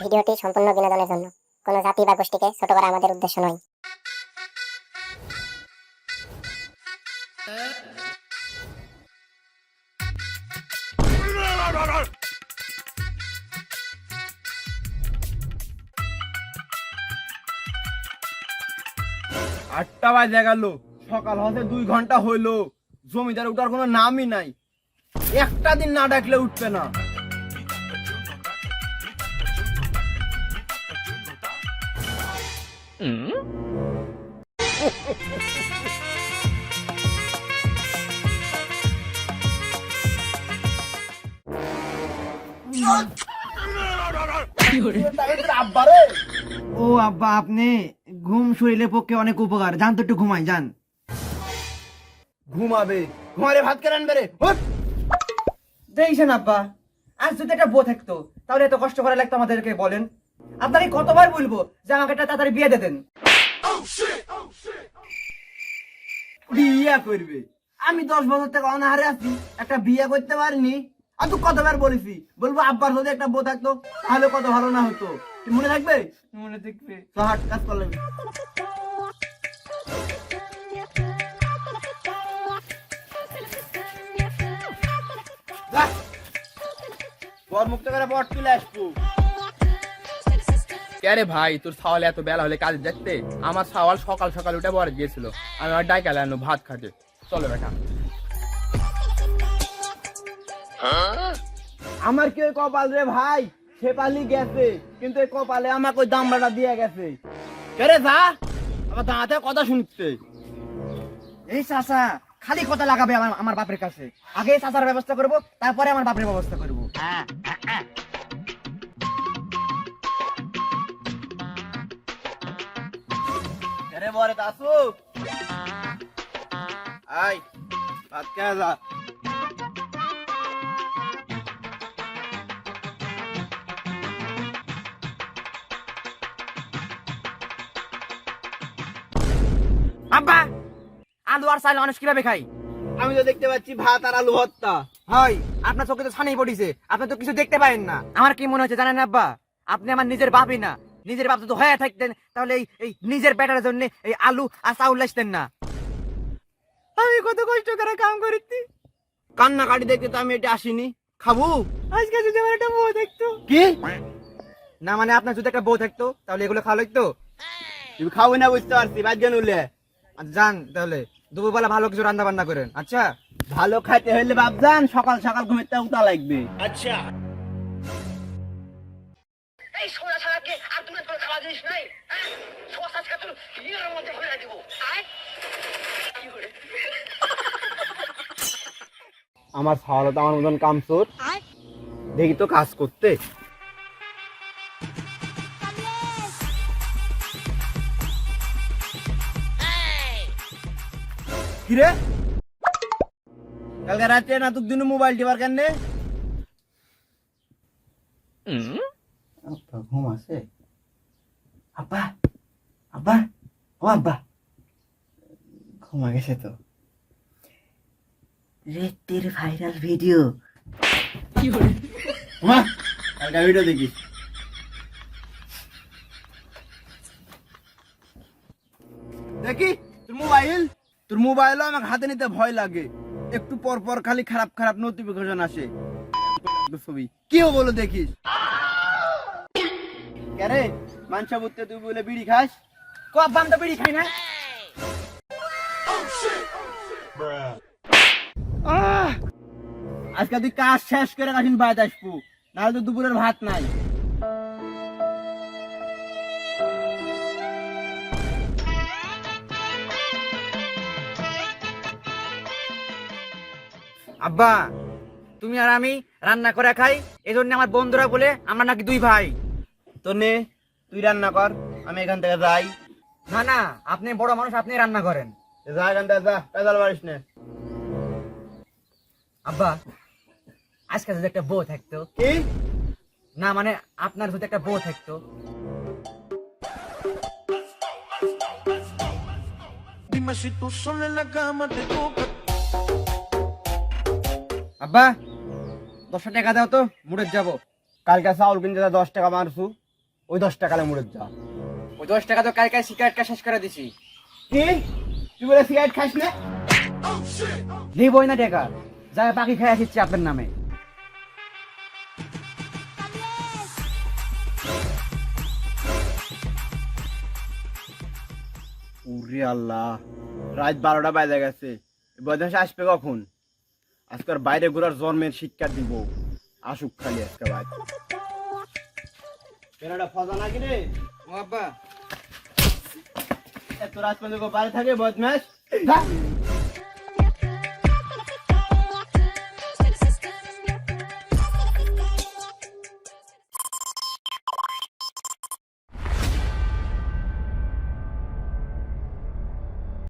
ভিডিওটি সম্পূর্ণ বিনোদনের জন্য। কোনো জাতি বা গোষ্ঠীকে ছোট করা আমাদের উদ্দেশ্য নয়। আটটা বাজে গেল। সকাল হতে দুই ঘণ্টা হইল। জমিদার উঠার কোনো নামই নাই। একটা দিন না ডাকলে উঠবে না। ও আব্বা আপনি? ঘুম শরীরের পক্ষে অনেক উপকার। জান তো একটু ঘুমাই যান। ঘুমাবে। ঘুমারে ভাত কেন আনবে রে? দেখছেন আব্বা আজ যদি একটা বউ থাকতো তাহলে এত কষ্ট করা লাগতো আমাদেরকে বলেন। আপনাকে কতবার বলব যে আমাকে একটা তাড়াতাড়ি বিয়ে দেন? বিয়া করবে। আমি দশ বছর থেকে অনাহারে আছি একটা বিয়ে করতে পারিনি। আর তুই কতবার বলেছি বলব আব্বার যদি একটা বউ থাকতো তাহলে কত ভালো না হতো। মনে থাকবে? মনে দেখবে তো হাট কাজ করলে। মুক্ত করে পট তুলে আসব। আরে ভাই তোর সাওয়াল এত বেলা হলে কাজ দেখতে? আমার সাওয়াল সকাল সকাল উঠে বড় গিয়েছিল। আমি আমার ডাইকালে আনো ভাত খাতে চলো বেটা। আমার কি ওই কপাল রে ভাই? সে পালি গেছে কিন্তু এই কপালে আমাকে ওই দামড়াটা দিয়ে গেছে। কেরে যা আমার দাঁতে কথা শুনতে এই চাচা খালি কথা লাগাবে আমার আমার বাপের কাছে। আগে চাচার ব্যবস্থা করব তারপরে আমার বাপের ব্যবস্থা করব। কেরে বরে তাসু আই ভাত কে যা। আব্বা আলু আর চাল মানুষ কীভাবে খাই আমি তো দেখতে পাচ্ছি ভাত আর আলু ভর্তা। হয় আপনার চোখে তো ছানেই পড়িছে আপনি তো কিছু দেখতে পারেন না। আমার কি মনে হচ্ছে জানেন আব্বা? আপনি আমার নিজের বাপই না। নিজের বাপ যদি হয়ে থাকতেন তাহলে এই এই নিজের পেটার জন্য এই আলু আর চাউল আসতেন না। আমি কত কষ্ট করে কাম করেছি কান্না কাটি দেখতে তো আমি এটা আসিনি। খাব? আজকে যদি আমার একটা বউ দেখতো কি? না মানে আপনার যদি একটা বউ থাকতো তাহলে এগুলো খাওয়া লাগতো? তুমি খাব না বুঝতে পারছি বাদ আচ্ছা, যান তাহলে। দুপুরবেলা ভালো কিছু রান্না বান্না করেন। আচ্ছা? ভালো খাইতে হইলে বাপ যান সকাল সকাল ঘুমেতে উঠা লাগবে। এই সোনা ছাড়াকে আর তুমি কোনো খাওয়া জিনিস নাই হ্যাঁ? সোনা ছাড়া তোর হিরের মধ্যে ঘুরে দিব। আয়। আমার তো আমার মতন কামচোর। দেখি তো কাজ করতে। কিরে? কালকে রাত্রে না তোর দিন মোবাইল টিপার কেন আব্বা ঘুম আছে? আব্বা আব্বা ও আব্বা ঘুমা গেছে তো। রেতের ভাইরাল ভিডিও ঘুমা কালকে ভিডিও দেখিস দেখি। তোর মোবাইল তোর মোবাইলও আমাকে হাতে নিতে ভয় লাগে। একটু পর পর খালি খারাপ খারাপ নোটিফিকেশন আসে। ছবি। কেউ বলো দেখিস? কেরে মানসা বুঝতে তুই বলে বিড়ি খাস? কো আব্বা আমি তো বিড়ি খাই না! আজকে তুই কাজ শেষ করে কাঠিন ভাত আসব। নাহলে তো দুপুরের ভাত নাই। আব্বা তুমি আর আমি রান্না করে খাই এই জন্য আমার বন্ধুরা বলে আমরা নাকি দুই ভাই। তো নে তুই রান্না কর আমি এখান থেকে যাই। না না আপনি বড় মানুষ আপনি রান্না করেন। যা এখান থেকে যা পেদাল মারিস না। আব্বা আজকে যদি একটা বউ থাকতো। কি? না মানে আপনার যদি একটা বউ থাকতো। আব্বা দশটা টাকা দাও তো মুড়ে যাব। কালকে চাউল কিনতে যা দশ টাকা মারছু। ওই দশ টাকা মুড়ে যা। ওই দশ টাকা তো কাল কাল সিগারেটটা শেষ করে দিছি। কি? তুই বলে সিগারেট খাস না? নিবই না টাকা যা বাকি খাই আসিচ্ছি আপনার নামে। উরে আল্লাহ রাত বারোটা বাজে গেছে। বদমাস আসবে কখন? আজকাল বাইরে ঘোরার জন্মের শিক্ষা দিব। আসুক খালি আজকে বাইরে কেনাটা ফজা নাকি রে? ও আব্বা। এত রাত পর্যন্ত বাইরে থাকে বদমাস